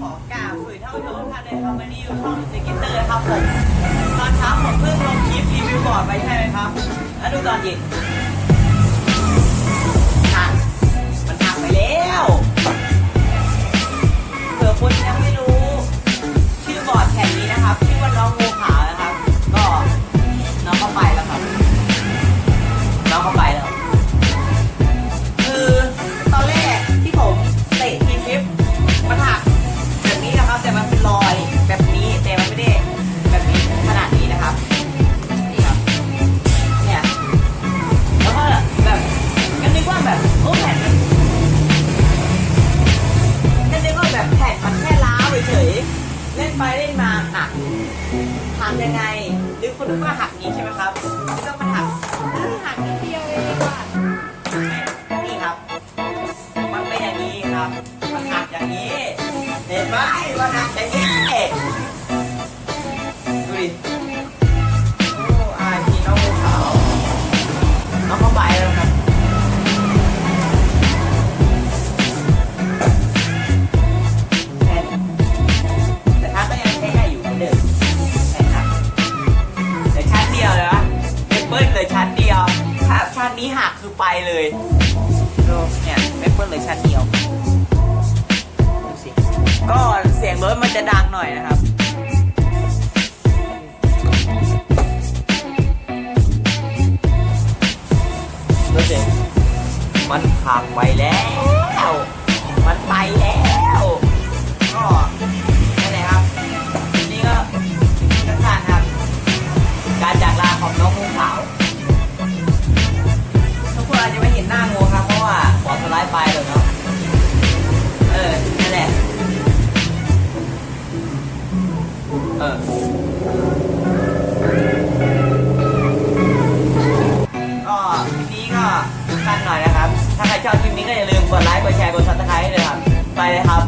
ขอกาบสื่เท่าโน้นค่ะในคอมเมดี้อยู่ช่องสกิตเตอร์นะครับผมตอนเช้าผมเพิ่งลงคลิปรีวิวบอร์ดไปใช่ไหมครับ แล้วดูตอนเย็นมันหักไปแล้วเผื่อคุณยังไม่ นไปเล่นมาหักหักยังไงหรือคนนึกว่าหักนี้ใช่ไหมครับไม่ต้องมาหักหักนิดเดียวเองว่านี่ครับ มันเป็นอย่างนี้ครับมันหักอย่างนี้เห็นไหมมันหักอย่างนี้ นี้หักคือไปเลยดูเนี่ยไม่เพิ่มเลยชั้นเดียวดูสิก็เสียงรถมันจะดังหน่อยนะครับดูสิมันพังไปแล้ว เออก็คลิปนี้ก็สั้นหน่อยนะครับ ถ้าใครชอบคลิปนี้ก็อย่าลืมกดไลค์ กดแชร์ กดซับสไครต์เลยครับ ไปเลยครับ